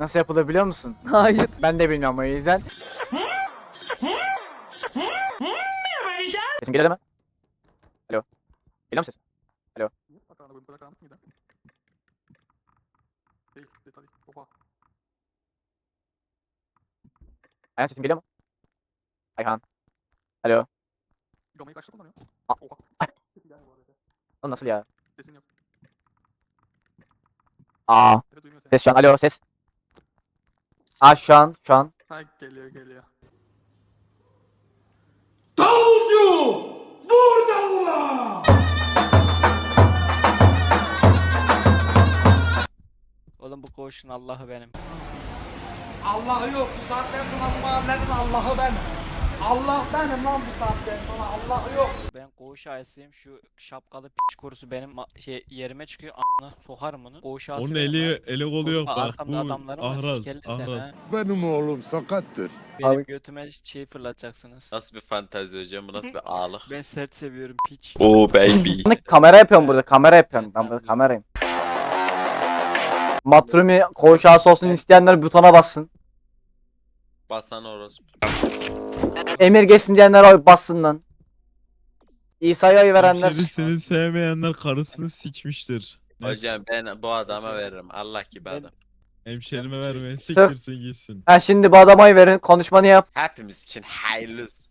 Nasıl yapılır biliyor musun? Hayır. Ben de bilmiyorum o yüzden. Sesim geliyor değil mi? Alo. Geliyor mu ses? Oha. Ayhan sesim geliyor mu? Ayhan. Alo. Gamayı kaçta kullanıyor? A- Oha. Oğlum nasıl ya? Sesin yok. Aa. Ses şu an. Alo ses. Aa şu an. Şu an. Ha geliyor geliyor. Oğlum bu koğuşun Allah'ı benim. Allah'ı yok bu saatten sonra bu mahallenin Allah'ı ben. Allah benim lan bu saatten sonra Allah'ı yok. Ben koğuş ağasıyım. Şu şapkalı piç kurusu benim şey yerime çıkıyor. Amına sokarım onu. Koğuş ağası Onun benim eli lan. eli kolu yok Bak, arkamda Bu adamlarım var, ahraz sikerler seni ahraz. ha. Benim oğlum sakattır. Benim Abi- götüme şey fırlatacaksınız. Nasıl bir fantezi hocam? Bu nasıl bir ağlık? Ben sert seviyorum piç. Oo baby. Hani kamera yapıyorum burada. Kamera yapıyorum. Ben burada kamerayım. Matrumi koğuş ağası olsun isteyenler butona bassın. Basan orospu. Emir geçsin diyenler oy bassın lan. İsa'ya oy verenler. Hemşerisini sevmeyenler karısını sikmiştir. Net. Hocam ben bu adama veririm. Allah gibi Ben- adam. Hemşerime vermeyin siktirsin gitsin. Ha şimdi bu adama oy verin. Konuşmanı yap. Hepimiz için hayırlı olsun.